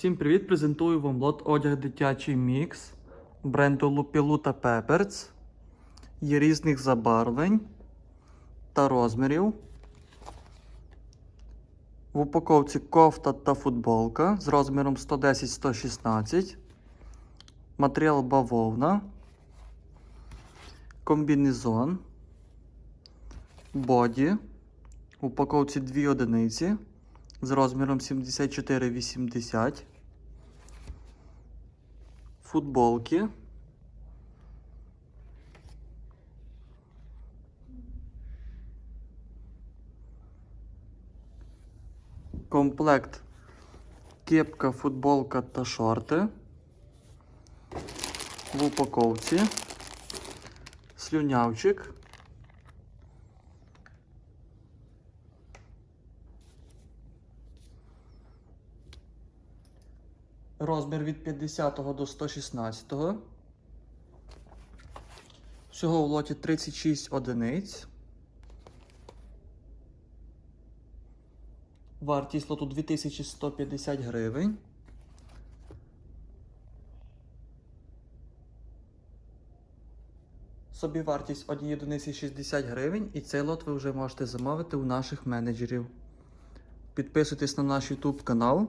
Всім привіт! Презентую вам лот одяг дитячий мікс бренду Лупілу та Пеперц. Є різних забарвлень та розмірів. В упаковці кофта та футболка з розміром 110-116. Матеріал бавовна. Комбінезон. Боді. В упаковці 2 одиниці з розміром 74-80. Футболки. Комплект кепка, футболка та шорти. В упаковці. Слюнявчик. Розмір від 50 до 116. Всього в лоті 36 одиниць. Вартість лоту 2150 гривень. Собівартість однієї одиниці 60 гривень, і цей лот ви вже можете замовити у наших менеджерів. Підписуйтесь на наш YouTube канал,